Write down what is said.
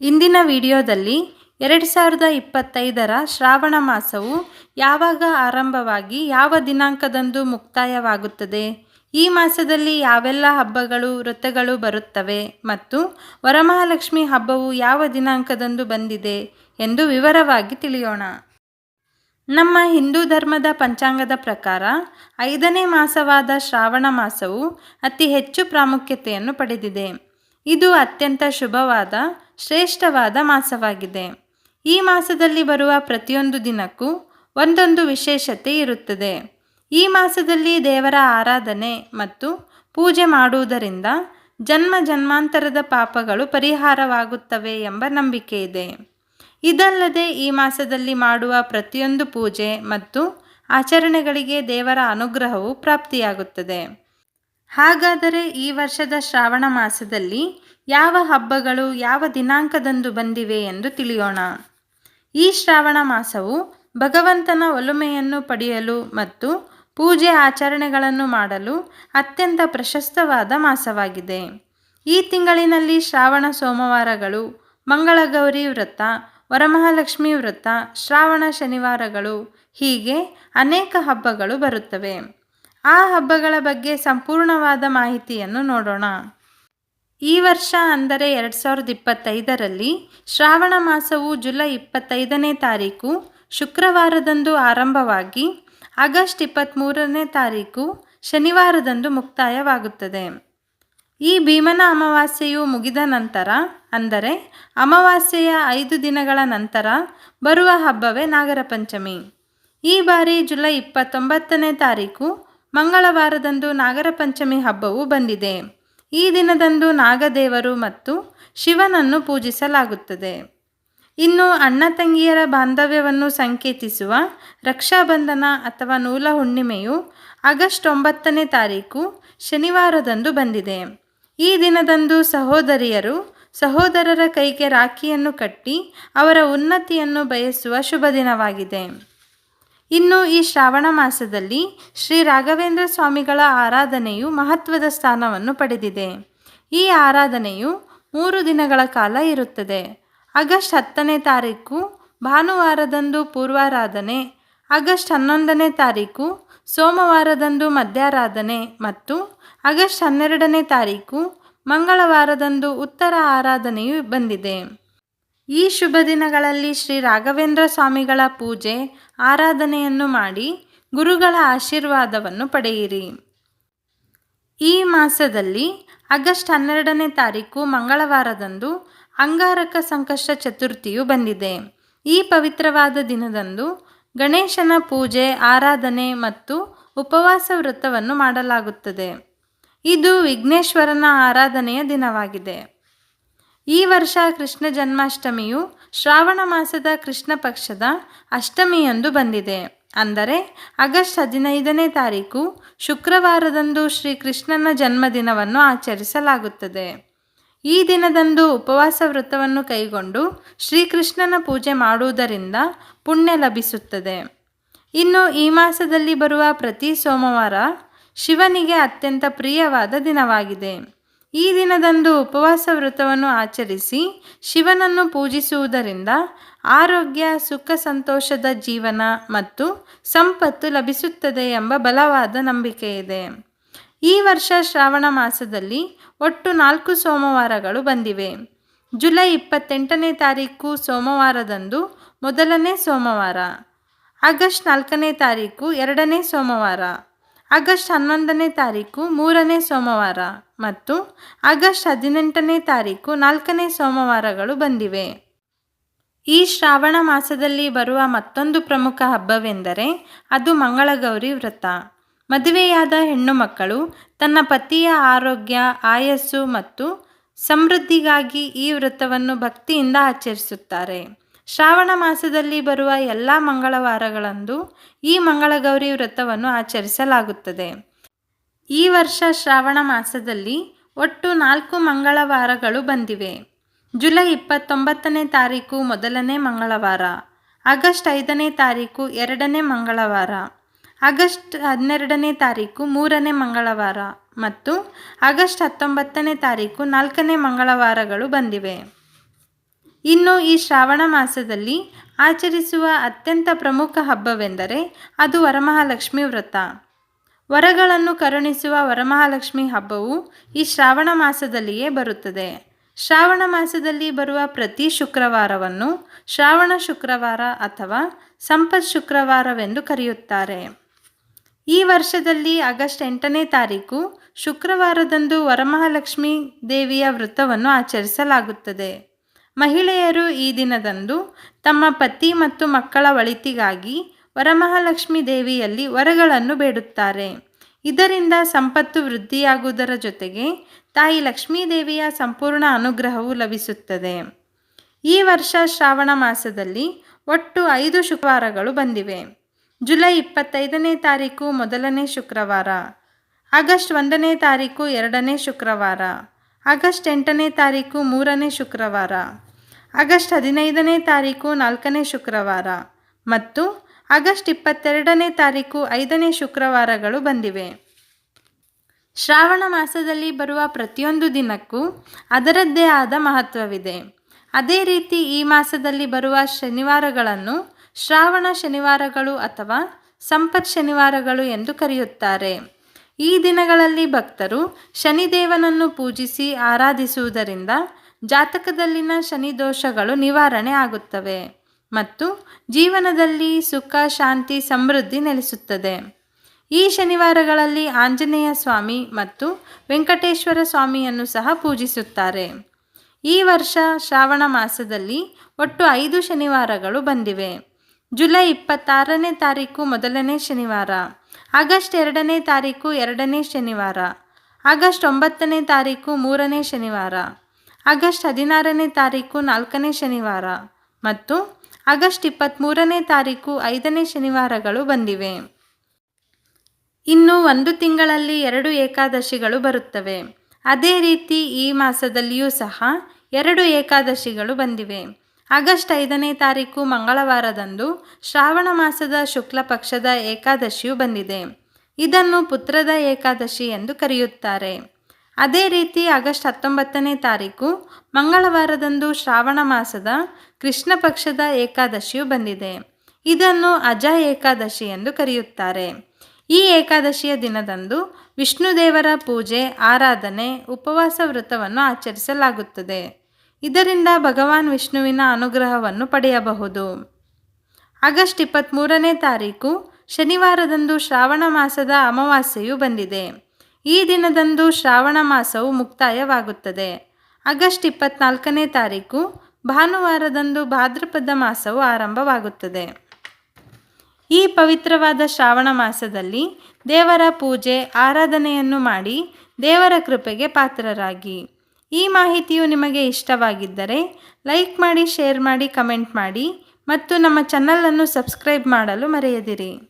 ಇಂದಿನ ವಿಡಿಯೋದಲ್ಲಿ ಎರಡು ಸಾವಿರದ ಇಪ್ಪತ್ತೈದರ ಶ್ರಾವಣ ಮಾಸವು ಯಾವಾಗ ಆರಂಭವಾಗಿ ಯಾವ ದಿನಾಂಕದಂದು ಮುಕ್ತಾಯವಾಗುತ್ತದೆ? ಈ ಮಾಸದಲ್ಲಿ ಯಾವೆಲ್ಲ ಹಬ್ಬಗಳು ವೃತ್ತಗಳು ಬರುತ್ತವೆ ಮತ್ತು ವರಮಹಾಲಕ್ಷ್ಮಿ ಹಬ್ಬವು ಯಾವ ದಿನಾಂಕದಂದು ಬಂದಿದೆ ಎಂದು ವಿವರವಾಗಿ ತಿಳಿಯೋಣ. ನಮ್ಮ ಹಿಂದೂ ಧರ್ಮದ ಪಂಚಾಂಗದ ಪ್ರಕಾರ ಐದನೇ ಮಾಸವಾದ ಶ್ರಾವಣ ಮಾಸವು ಅತಿ ಹೆಚ್ಚು ಪ್ರಾಮುಖ್ಯತೆಯನ್ನು ಪಡೆದಿದೆ. ಇದು ಅತ್ಯಂತ ಶುಭವಾದ ಶ್ರೇಷ್ಠವಾದ ಮಾಸವಾಗಿದೆ. ಈ ಮಾಸದಲ್ಲಿ ಬರುವ ಪ್ರತಿಯೊಂದು ದಿನಕ್ಕೂ ಒಂದೊಂದು ವಿಶೇಷತೆ ಇರುತ್ತದೆ. ಈ ಮಾಸದಲ್ಲಿ ದೇವರ ಆರಾಧನೆ ಮತ್ತು ಪೂಜೆ ಮಾಡುವುದರಿಂದ ಜನ್ಮ ಜನ್ಮಾಂತರದ ಪಾಪಗಳು ಪರಿಹಾರವಾಗುತ್ತವೆ ಎಂಬ ನಂಬಿಕೆ ಇದೆ. ಇದಲ್ಲದೆ ಈ ಮಾಸದಲ್ಲಿ ಮಾಡುವ ಪ್ರತಿಯೊಂದು ಪೂಜೆ ಮತ್ತು ಆಚರಣೆಗಳಿಗೆ ದೇವರ ಅನುಗ್ರಹವು ಪ್ರಾಪ್ತಿಯಾಗುತ್ತದೆ. ಹಾಗಾದರೆ ಈ ವರ್ಷದ ಶ್ರಾವಣ ಮಾಸದಲ್ಲಿ ಯಾವ ಹಬ್ಬಗಳು ಯಾವ ದಿನಾಂಕದಂದು ಬಂದಿವೆ ಎಂದು ತಿಳಿಯೋಣ. ಈ ಶ್ರಾವಣ ಮಾಸವು ಭಗವಂತನ ಒಲುಮೆಯನ್ನು ಪಡೆಯಲು ಮತ್ತು ಪೂಜೆ ಆಚರಣೆಗಳನ್ನು ಮಾಡಲು ಅತ್ಯಂತ ಪ್ರಶಸ್ತವಾದ ಮಾಸವಾಗಿದೆ. ಈ ತಿಂಗಳಿನಲ್ಲಿ ಶ್ರಾವಣ ಸೋಮವಾರಗಳು, ಮಂಗಳಗೌರಿ ವ್ರತ, ವರಮಹಾಲಕ್ಷ್ಮಿ ವ್ರತ, ಶ್ರಾವಣ ಶನಿವಾರಗಳು, ಹೀಗೆ ಅನೇಕ ಹಬ್ಬಗಳು ಬರುತ್ತವೆ. ಆ ಹಬ್ಬಗಳ ಬಗ್ಗೆ ಸಂಪೂರ್ಣವಾದ ಮಾಹಿತಿಯನ್ನು ನೋಡೋಣ. ಈ ವರ್ಷ ಅಂದರೆ ಎರಡು ಸಾವಿರದ ಇಪ್ಪತ್ತೈದರಲ್ಲಿ ಶ್ರಾವಣ ಮಾಸವು ಜುಲೈ ಇಪ್ಪತ್ತೈದನೇ ತಾರೀಕು, ಶುಕ್ರವಾರದಂದು ಆರಂಭವಾಗಿ ಆಗಸ್ಟ್ ಇಪ್ಪತ್ತ್ಮೂರನೇ ತಾರೀಕು ಶನಿವಾರದಂದು ಮುಕ್ತಾಯವಾಗುತ್ತದೆ. ಈ ಭೀಮನ ಅಮಾವಾಸ್ಯೆಯು ಮುಗಿದ ನಂತರ, ಅಂದರೆ ಅಮಾವಾಸ್ಯೆಯ ಐದು ದಿನಗಳ ನಂತರ ಬರುವ ಹಬ್ಬವೇ ನಾಗರ ಪಂಚಮಿ ಈ ಬಾರಿ ಜುಲೈ ಇಪ್ಪತ್ತೊಂಬತ್ತನೇ ತಾರೀಕು ಮಂಗಳವಾರದಂದು ನಾಗರ ಪಂಚಮಿ ಹಬ್ಬವು ಬಂದಿದೆ. ಈ ದಿನದಂದು ನಾಗದೇವರು ಮತ್ತು ಶಿವನನ್ನು ಪೂಜಿಸಲಾಗುತ್ತದೆ. ಇನ್ನು ಅಣ್ಣ ತಂಗಿಯರ ಬಾಂಧವ್ಯವನ್ನು ಸಂಕೇತಿಸುವ ರಕ್ಷಾಬಂಧನ ಅಥವಾ ನೂಲ ಹುಣ್ಣಿಮೆಯು ಆಗಸ್ಟ್ ಒಂಬತ್ತನೇ ತಾರೀಕು ಶನಿವಾರದಂದು ಬಂದಿದೆ. ಈ ದಿನದಂದು ಸಹೋದರಿಯರು ಸಹೋದರರ ಕೈಗೆ ರಾಖಿಯನ್ನು ಕಟ್ಟಿ ಅವರ ಉನ್ನತಿಯನ್ನು ಬಯಸುವ ಶುಭ ದಿನವಾಗಿದೆ ಇನ್ನು ಈ ಶ್ರಾವಣ ಮಾಸದಲ್ಲಿ ಶ್ರೀ ರಾಘವೇಂದ್ರ ಸ್ವಾಮಿಗಳ ಆರಾಧನೆಯು ಮಹತ್ವದ ಸ್ಥಾನವನ್ನು ಪಡೆದಿದೆ. ಈ ಆರಾಧನೆಯು ಮೂರು ದಿನಗಳ ಕಾಲ ಇರುತ್ತದೆ. ಆಗಸ್ಟ್ ಹತ್ತನೇ ತಾರೀಕು ಭಾನುವಾರದಂದು ಪೂರ್ವಾರಾಧನೆ, ಆಗಸ್ಟ್ ಹನ್ನೊಂದನೇ ತಾರೀಕು ಸೋಮವಾರದಂದು ಮಧ್ಯಾರಾಧನೆ ಮತ್ತು ಆಗಸ್ಟ್ ಹನ್ನೆರಡನೇ ತಾರೀಕು ಮಂಗಳವಾರದಂದು ಉತ್ತರ ಆರಾಧನೆಯು ಬಂದಿದೆ. ಈ ಶುಭ ದಿನಗಳಲ್ಲಿ ಶ್ರೀ ರಾಘವೇಂದ್ರ ಸ್ವಾಮಿಗಳ ಪೂಜೆ, ಆರಾಧನೆಯನ್ನು ಮಾಡಿ ಗುರುಗಳ ಆಶೀರ್ವಾದವನ್ನು ಪಡೆಯಿರಿ. ಈ ಮಾಸದಲ್ಲಿ ಆಗಸ್ಟ್ ಹನ್ನೆರಡನೇ ತಾರೀಕು ಮಂಗಳವಾರದಂದು ಅಂಗಾರಕ ಸಂಕಷ್ಟ ಚತುರ್ಥಿಯು ಬಂದಿದೆ. ಈ ಪವಿತ್ರವಾದ ದಿನದಂದು ಗಣೇಶನ ಪೂಜೆ, ಆರಾಧನೆ ಮತ್ತು ಉಪವಾಸ ವ್ರತವನ್ನು ಮಾಡಲಾಗುತ್ತದೆ. ಇದು ವಿಘ್ನೇಶ್ವರನ ಆರಾಧನೆಯ ದಿನವಾಗಿದೆ. ಈ ವರ್ಷ ಕೃಷ್ಣ ಜನ್ಮಾಷ್ಟಮಿಯು ಶ್ರಾವಣ ಮಾಸದ ಕೃಷ್ಣ ಪಕ್ಷದ ಅಷ್ಟಮಿಯಂದು ಬಂದಿದೆ. ಅಂದರೆ ಆಗಸ್ಟ್ ಹದಿನೈದನೇ ತಾರೀಕು ಶುಕ್ರವಾರದಂದು ಶ್ರೀಕೃಷ್ಣನ ಜನ್ಮದಿನವನ್ನು ಆಚರಿಸಲಾಗುತ್ತದೆ. ಈ ದಿನದಂದು ಉಪವಾಸ ವ್ರತವನ್ನು ಕೈಗೊಂಡು ಶ್ರೀಕೃಷ್ಣನ ಪೂಜೆ ಮಾಡುವುದರಿಂದ ಪುಣ್ಯ ಲಭಿಸುತ್ತದೆ. ಇನ್ನು ಈ ಮಾಸದಲ್ಲಿ ಬರುವ ಪ್ರತಿ ಸೋಮವಾರ ಶಿವನಿಗೆ ಅತ್ಯಂತ ಪ್ರಿಯವಾದ ದಿನವಾಗಿದೆ. ಈ ದಿನದಂದು ಉಪವಾಸ ವ್ರತವನ್ನು ಆಚರಿಸಿ ಶಿವನನ್ನು ಪೂಜಿಸುವುದರಿಂದ ಆರೋಗ್ಯ, ಸುಖ ಸಂತೋಷದ ಜೀವನ ಮತ್ತು ಸಂಪತ್ತು ಲಭಿಸುತ್ತದೆ ಎಂಬ ಬಲವಾದ ನಂಬಿಕೆ ಇದೆ. ಈ ವರ್ಷ ಶ್ರಾವಣ ಮಾಸದಲ್ಲಿ ಒಟ್ಟು ನಾಲ್ಕು ಸೋಮವಾರಗಳು ಬಂದಿವೆ. ಜುಲೈ ಇಪ್ಪತ್ತೆಂಟನೇ ತಾರೀಕು ಸೋಮವಾರದಂದು ಮೊದಲನೇ ಸೋಮವಾರ. ಆಗಸ್ಟ್ ನಾಲ್ಕನೇ ತಾರೀಕು ಎರಡನೇ ಸೋಮವಾರ. ಆಗಸ್ಟ್ ಹನ್ನೊಂದನೇ ತಾರೀಕು, ಮೂರನೇ ಸೋಮವಾರ ಮತ್ತು ಆಗಸ್ಟ್ ಹದಿನೆಂಟನೇ ತಾರೀಕು, ನಾಲ್ಕನೇ ಸೋಮವಾರಗಳು ಬಂದಿವೆ. ಈ ಶ್ರಾವಣ ಮಾಸದಲ್ಲಿ ಬರುವ ಮತ್ತೊಂದು ಪ್ರಮುಖ ಹಬ್ಬವೆಂದರೆ ಅದು ಮಂಗಳಗೌರಿ ವ್ರತ. ಮದುವೆಯಾದ ಹೆಣ್ಣು ಮಕ್ಕಳು ತನ್ನ ಪತಿಯ ಆರೋಗ್ಯ, ಆಯಸ್ಸು ಮತ್ತು ಸಮೃದ್ಧಿಗಾಗಿ ಈ ವ್ರತವನ್ನು ಭಕ್ತಿಯಿಂದ ಆಚರಿಸುತ್ತಾರೆ. ಶ್ರಾವಣ ಮಾಸದಲ್ಲಿ ಬರುವ ಎಲ್ಲ ಮಂಗಳವಾರಗಳಂದು ಈ ಮಂಗಳಗೌರಿ ವ್ರತವನ್ನು ಆಚರಿಸಲಾಗುತ್ತದೆ. ಈ ವರ್ಷ ಶ್ರಾವಣ ಮಾಸದಲ್ಲಿ ಒಟ್ಟು ನಾಲ್ಕು ಮಂಗಳವಾರಗಳು ಬಂದಿವೆ. ಜುಲೈ ಇಪ್ಪತ್ತೊಂಬತ್ತನೇ ತಾರೀಕು ಮೊದಲನೇ ಮಂಗಳವಾರ, ಆಗಸ್ಟ್ ಐದನೇ ತಾರೀಕು ಎರಡನೇ ಮಂಗಳವಾರ, ಆಗಸ್ಟ್ ಹನ್ನೆರಡನೇ ತಾರೀಕು ಮೂರನೇ ಮಂಗಳವಾರ ಮತ್ತು ಆಗಸ್ಟ್ ಹತ್ತೊಂಬತ್ತನೇ ತಾರೀಕು ನಾಲ್ಕನೇ ಮಂಗಳವಾರಗಳು ಬಂದಿವೆ. ಇನ್ನು ಈ ಶ್ರಾವಣ ಮಾಸದಲ್ಲಿ ಆಚರಿಸುವ ಅತ್ಯಂತ ಪ್ರಮುಖ ಹಬ್ಬವೆಂದರೆ ಅದು ವರಮಹಾಲಕ್ಷ್ಮಿ ವ್ರತ. ವರಗಳನ್ನು ಕರುಣಿಸುವ ವರಮಹಾಲಕ್ಷ್ಮಿ ಹಬ್ಬವು ಈ ಶ್ರಾವಣ ಮಾಸದಲ್ಲಿಯೇ ಬರುತ್ತದೆ. ಶ್ರಾವಣ ಮಾಸದಲ್ಲಿ ಬರುವ ಪ್ರತಿ ಶುಕ್ರವಾರವನ್ನು ಶ್ರಾವಣ ಶುಕ್ರವಾರ ಅಥವಾ ಸಂಪತ್ ಶುಕ್ರವಾರವೆಂದು ಕರೆಯುತ್ತಾರೆ. ಈ ವರ್ಷದಲ್ಲಿ ಆಗಸ್ಟ್ ಎಂಟನೇ ತಾರೀಕು ಶುಕ್ರವಾರದಂದು ವರಮಹಾಲಕ್ಷ್ಮಿ ದೇವಿಯ ವ್ರತವನ್ನು ಆಚರಿಸಲಾಗುತ್ತದೆ. ಮಹಿಳೆಯರು ಈ ದಿನದಂದು ತಮ್ಮ ಪತಿ ಮತ್ತು ಮಕ್ಕಳ ಒಳಿತಿಗಾಗಿ ವರಮಹಾಲಕ್ಷ್ಮಿ ದೇವಿಯಲ್ಲಿ ವರಗಳನ್ನು ಬೇಡುತ್ತಾರೆ. ಇದರಿಂದ ಸಂಪತ್ತು ವೃದ್ಧಿಯಾಗುವುದರ ಜೊತೆಗೆ ತಾಯಿ ಲಕ್ಷ್ಮೀ ದೇವಿಯ ಸಂಪೂರ್ಣ ಅನುಗ್ರಹವು ಲಭಿಸುತ್ತದೆ. ಈ ವರ್ಷ ಶ್ರಾವಣ ಮಾಸದಲ್ಲಿ ಒಟ್ಟು ಐದು ಶುಕ್ರವಾರಗಳು ಬಂದಿವೆ. ಜುಲೈ ಇಪ್ಪತ್ತೈದನೇ ತಾರೀಕು ಮೊದಲನೇ ಶುಕ್ರವಾರ, ಆಗಸ್ಟ್ ಒಂದನೇ ತಾರೀಕು ಎರಡನೇ ಶುಕ್ರವಾರ, ಆಗಸ್ಟ್ ಎಂಟನೇ ತಾರೀಕು ಮೂರನೇ ಶುಕ್ರವಾರ. ಆಗಸ್ಟ್ ಹದಿನೈದನೇ ತಾರೀಕು ನಾಲ್ಕನೇ ಶುಕ್ರವಾರ ಮತ್ತು ಆಗಸ್ಟ್ ಇಪ್ಪತ್ತೆರಡನೇ ತಾರೀಕು ಐದನೇ ಶುಕ್ರವಾರಗಳು ಬಂದಿವೆ. ಶ್ರಾವಣ ಮಾಸದಲ್ಲಿ ಬರುವ ಪ್ರತಿಯೊಂದು ದಿನಕ್ಕೂ ಅದರದ್ದೇ ಆದ ಮಹತ್ವವಿದೆ. ಅದೇ ರೀತಿ ಈ ಮಾಸದಲ್ಲಿ ಬರುವ ಶನಿವಾರಗಳನ್ನು ಶ್ರಾವಣ ಶನಿವಾರಗಳು ಅಥವಾ ಸಂಪತ್ ಶನಿವಾರಗಳು ಎಂದು ಕರೆಯುತ್ತಾರೆ. ಈ ದಿನಗಳಲ್ಲಿ ಭಕ್ತರು ಶನಿದೇವನನ್ನು ಪೂಜಿಸಿ ಆರಾಧಿಸುವುದರಿಂದ ಜಾತಕದಲ್ಲಿನ ಶನಿ ದೋಷಗಳು ನಿವಾರಣೆ ಆಗುತ್ತವೆ ಮತ್ತು ಜೀವನದಲ್ಲಿ ಸುಖ, ಶಾಂತಿ, ಸಮೃದ್ಧಿ ನೆಲೆಸುತ್ತದೆ. ಈ ಶನಿವಾರಗಳಲ್ಲಿ ಆಂಜನೇಯ ಸ್ವಾಮಿ ಮತ್ತು ವೆಂಕಟೇಶ್ವರ ಸ್ವಾಮಿಯನ್ನು ಸಹ ಪೂಜಿಸುತ್ತಾರೆ. ಈ ವರ್ಷ ಶ್ರಾವಣ ಮಾಸದಲ್ಲಿ ಒಟ್ಟು ಐದು ಶನಿವಾರಗಳು ಬಂದಿವೆ. ಜುಲೈ ಇಪ್ಪತ್ತಾರನೇ ತಾರೀಕು ಮೊದಲನೇ ಶನಿವಾರ, ಆಗಸ್ಟ್ ಎರಡನೇ ತಾರೀಕು ಎರಡನೇ ಶನಿವಾರ, ಆಗಸ್ಟ್ ಒಂಬತ್ತನೇ ತಾರೀಕು ಮೂರನೇ ಶನಿವಾರ. ಆಗಸ್ಟ್ ಹದಿನಾರನೇ ತಾರೀಕು ನಾಲ್ಕನೇ ಶನಿವಾರ ಮತ್ತು ಆಗಸ್ಟ್ ಇಪ್ಪತ್ತ್ಮೂರನೇ ತಾರೀಕು ಐದನೇ ಶನಿವಾರಗಳು ಬಂದಿವೆ. ಇನ್ನು ಒಂದು ತಿಂಗಳಲ್ಲಿ ಎರಡು ಏಕಾದಶಿಗಳು ಬರುತ್ತವೆ. ಅದೇ ರೀತಿ ಈ ಮಾಸದಲ್ಲಿಯೂ ಸಹ ಎರಡು ಏಕಾದಶಿಗಳು ಬಂದಿವೆ. ಆಗಸ್ಟ್ ಐದನೇ ತಾರೀಕು ಮಂಗಳವಾರದಂದು ಶ್ರಾವಣ ಮಾಸದ ಶುಕ್ಲ ಪಕ್ಷದ ಏಕಾದಶಿಯು ಬಂದಿದೆ. ಇದನ್ನು ಪುತ್ರದ ಏಕಾದಶಿ ಎಂದು ಕರೆಯುತ್ತಾರೆ. ಅದೇ ರೀತಿ ಆಗಸ್ಟ್ ಹತ್ತೊಂಬತ್ತನೇ ತಾರೀಕು ಮಂಗಳವಾರದಂದು ಶ್ರಾವಣ ಮಾಸದ ಕೃಷ್ಣ ಪಕ್ಷದ ಏಕಾದಶಿಯು ಬಂದಿದೆ. ಇದನ್ನು ಅಜ ಏಕಾದಶಿ ಎಂದು ಕರೆಯುತ್ತಾರೆ. ಈ ಏಕಾದಶಿಯ ದಿನದಂದು ವಿಷ್ಣುದೇವರ ಪೂಜೆ, ಆರಾಧನೆ, ಉಪವಾಸ ವ್ರತವನ್ನು ಆಚರಿಸಲಾಗುತ್ತದೆ. ಇದರಿಂದ ಭಗವಾನ್ ವಿಷ್ಣುವಿನ ಅನುಗ್ರಹವನ್ನು ಪಡೆಯಬಹುದು. ಆಗಸ್ಟ್ ಇಪ್ಪತ್ತ್ಮೂರನೇ ತಾರೀಕು ಶನಿವಾರದಂದು ಶ್ರಾವಣ ಮಾಸದ ಅಮಾವಾಸ್ಯೆಯು ಬಂದಿದೆ. ಈ ದಿನದಂದು ಶ್ರಾವಣ ಮಾಸವು ಮುಕ್ತಾಯವಾಗುತ್ತದೆ. ಆಗಸ್ಟ್ ಇಪ್ಪತ್ನಾಲ್ಕನೇ ತಾರೀಕು, ಭಾನುವಾರದಂದು ಭಾದ್ರಪದ ಮಾಸವು ಆರಂಭವಾಗುತ್ತದೆ. ಈ ಪವಿತ್ರವಾದ ಶ್ರಾವಣ ಮಾಸದಲ್ಲಿ ದೇವರ ಪೂಜೆ, ಆರಾಧನೆಯನ್ನು ಮಾಡಿ ದೇವರ ಕೃಪೆಗೆ ಪಾತ್ರರಾಗಿ. ಈ ಮಾಹಿತಿಯು ನಿಮಗೆ ಇಷ್ಟವಾಗಿದ್ದರೆ ಲೈಕ್ ಮಾಡಿ, ಶೇರ್ ಮಾಡಿ, ಕಮೆಂಟ್ ಮಾಡಿ ಮತ್ತು ನಮ್ಮ ಚಾನಲನ್ನು ಸಬ್ಸ್ಕ್ರೈಬ್ ಮಾಡಲು ಮರೆಯದಿರಿ.